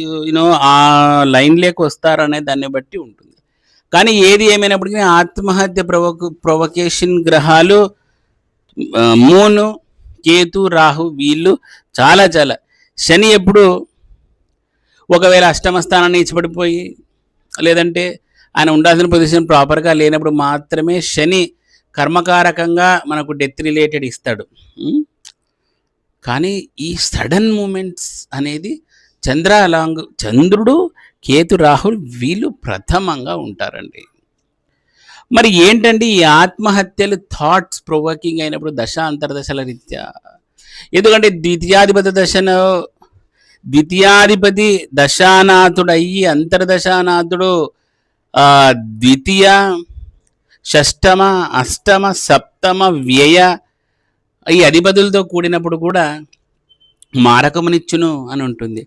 You know ఆ లైన్లోకి వస్తారనే దాన్ని బట్టి ఉంటుంది. కానీ ఏది ఏమైనప్పటికీ ఆత్మహత్య ప్రొవొక్ ప్రొవకేషన్ గ్రహాలు మూను కేతు రాహు వీళ్ళు చాలా చాలా. శని ఎప్పుడు ఒకవేళ అష్టమ స్థానాన్ని ఇచ్చిపడిపోయి లేదంటే ఆయన ఉండాల్సిన పొజిషన్ ప్రాపర్గా లేనప్పుడు మాత్రమే శని కర్మకారకంగా మనకు డెత్ రిలేటెడ్ ఇస్తాడు. కానీ ఈ సడన్ మూమెంట్స్ అనేది చంద్ర అలాంగ్ చంద్రుడు కేతు రాహుల్ వీళ్ళు ప్రథమంగా ఉంటారండి. మరి ఏంటండి ఈ ఆత్మహత్యలు థాట్స్ ప్రొవోకింగ్ అయినప్పుడు దశ అంతర్దశల రీత్యా? ఎందుకంటే ద్వితీయాధిపతి దశను ద్వితీయాధిపతి దశానాథుడు అయ్యి అంతర్దశానాథుడు ద్వితీయ షష్టమ అష్టమ సప్తమ వ్యయ ఈ అధిపతులతో కూడినప్పుడు కూడా మారకమునిచ్చును అని ఉంటుంది.